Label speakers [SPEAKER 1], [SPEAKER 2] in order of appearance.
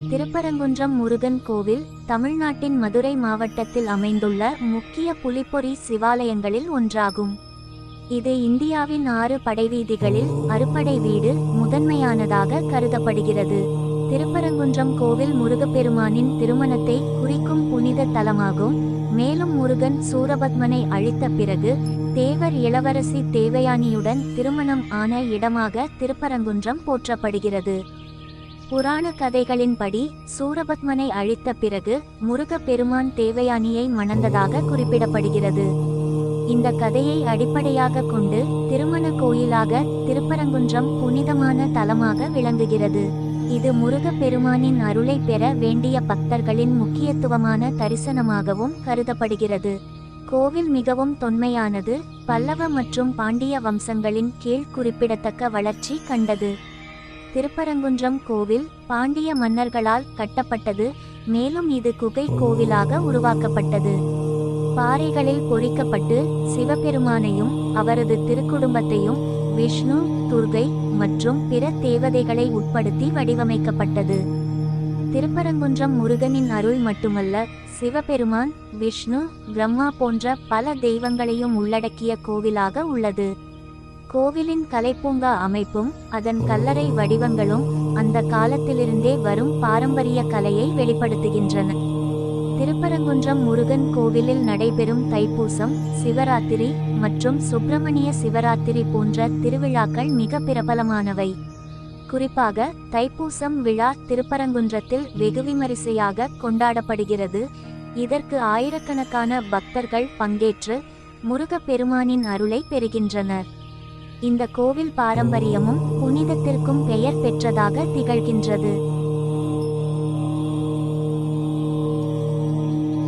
[SPEAKER 1] திருப்பரங்குன்றம் முருகன் கோவில் தமிழ்நாட்டின் மதுரை மாவட்டத்தில் அமைந்துள்ள முக்கிய புலிப்பொறி சிவாலயங்களில் ஒன்றாகும். இது இந்தியாவின் ஆறு படைவீதிகளில் அறுபடை வீடு முதன்மையானதாக கருதப்படுகிறது. திருப்பரங்குன்றம் கோவில் முருகப்பெருமானின் திருமணத்தை குறிக்கும் புனித தலமாகும். மேலும் முருகன் சூரபத்மனை அழித்த பிறகு தேவர் இளவரசி தேவயானியுடன் திருமணம் ஆன இடமாக திருப்பரங்குன்றம் போற்றப்படுகிறது. புராண கதைகளின்படி சூரபத்மனை அழித்த பிறகு முருகப்பெருமான் தேவயானியை மணந்ததாக குறிப்பிடப்படுகிறது. இந்த கதையை அடிப்படையாக கொண்டு திருமண கோயிலாக திருப்பரங்குன்றம் புனிதமான தலமாக விளங்குகிறது. இது முருகப்பெருமானின் அருளை பெற வேண்டிய பக்தர்களின் முக்கியத்துவமான தரிசனமாகவும் கருதப்படுகிறது. கோவில் மிகவும் தொன்மையானது பல்லவ மற்றும் பாண்டிய வம்சங்களின் கீழ் குறிப்பிடத்தக்க வளர்ச்சி கண்டது. திருப்பரங்குன்றம் கோவில் பாண்டிய மன்னர்களால் கட்டப்பட்டது. மேலும் இது குகை கோவிலாக உருவாக்கப்பட்டது. பாறைகளில் பொறிக்கப்பட்டு சிவபெருமானையும் அவரது திருக்குடும்பத்தையும் விஷ்ணு துர்கை மற்றும் பிற தேவதைகளை உட்படுத்தி வடிவமைக்கப்பட்டது. திருப்பரங்குன்றம் முருகனின் அருள் மட்டுமல்ல சிவபெருமான் விஷ்ணு பிரம்மா போன்ற பல தெய்வங்களையும் உள்ளடக்கிய கோவிலாக உள்ளது. கோவிலின் கலைப்பூங்கா அமைப்பும் அதன் கல்லறை வடிவங்களும் அந்த காலத்திலிருந்தே வரும் பாரம்பரிய கலையை வெளிப்படுத்துகின்றன. திருப்பரங்குன்றம் முருகன் கோவிலில் நடைபெறும் தைப்பூசம் சிவராத்திரி மற்றும் சுப்பிரமணிய சிவராத்திரி போன்ற திருவிழாக்கள் மிக பிரபலமானவை. குறிப்பாக தைப்பூசம் விழா திருப்பரங்குன்றத்தில் வெகு விமரிசையாக கொண்டாடப்படுகிறது. இதற்கு ஆயிரக்கணக்கான பக்தர்கள் பங்கேற்று முருகப்பெருமானின் அருளை பெறுகின்றனர். இந்த கோவில் பாரம்பரியமும் புனிதத்திற்கும் பெயர் பெற்றதாக திகழ்கின்றது.